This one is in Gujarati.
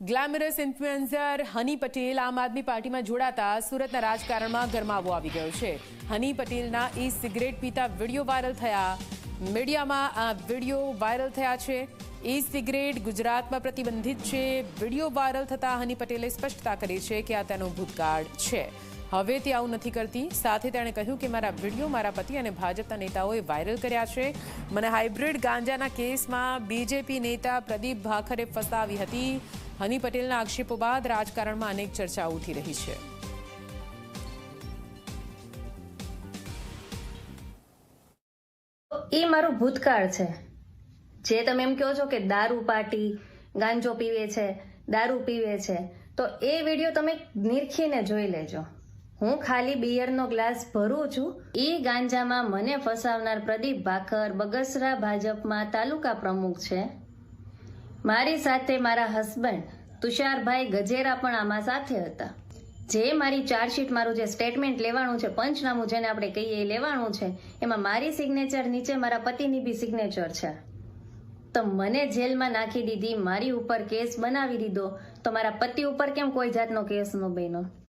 ગ્લેમરસ ઇન્ફ્લુએન્સર હની પટેલ આમ આદમી પાર્ટીમાં જોડાતા સુરતના રાજકારણમાં ગરમાવો આવી ગયો છે. હની પટેલના ઈ સિગરેટ પીતા વીડિયો વાયરલ થયા. મીડિયામાં આ વીડિયો વાયરલ થયા છે. ઈ સિગરેટ ગુજરાતમાં પ્રતિબંધિત છે. વીડિયો વાયરલ થતા હની પટેલે સ્પષ્ટતા કરી છે કે આ તેનો ભૂતકાળ છે. હવે તે આવું નથી કરતી. સાથે તેણે કહ્યું કે મારા વીડિયો મારા પતિ અને ભાજપના નેતાઓએ વાયરલ કર્યા છે. મને હાઇબ્રિડ ગાંજાના કેસમાં બીજેપી નેતા પ્રદીપ ભાખરે ફસાવી હતી. હની પટેલના આક્ષેપો બાદ રાજકારણમાં અનેક ચર્ચાઓ ઉઠી રહી છે. એ મારો ભૂતકાળ છે. જે તમે એમ કહો છો કે દારૂ પાટી, ગાંજો પીવે છે, દારૂ પીવે છે, તો એ વીડિયો તમે નિરખીને જોઈ લેજો. હું ખાલી બિયરનો ગ્લાસ ભરું છું. એ ગાંજામાં મને ફસાવનાર પ્રદીપ ભાખર, બગસરા ભાજપમાં તાલુકા પ્રમુખ છે. મારી સાથે મારા હસબન્ડ તુષારભાઈ ગજેરા પણ આમાં સાથે હતા. જે મારી ચાર્જશીટ મારું જે સ્ટેટમેન્ટ લેવાનું છે, પંચનામું જેને આપણે કહીએ એ લેવાનું છે, એમાં મારી સિગ્નેચર નીચે મારા પતિની બી સિગ્નેચર છે. તો મને જેલમાં નાખી દીધી, મારી ઉપર કેસ બનાવી દીધો, તો મારા પતિ ઉપર કેમ કોઈ જાતનો કેસ ન બન્યો?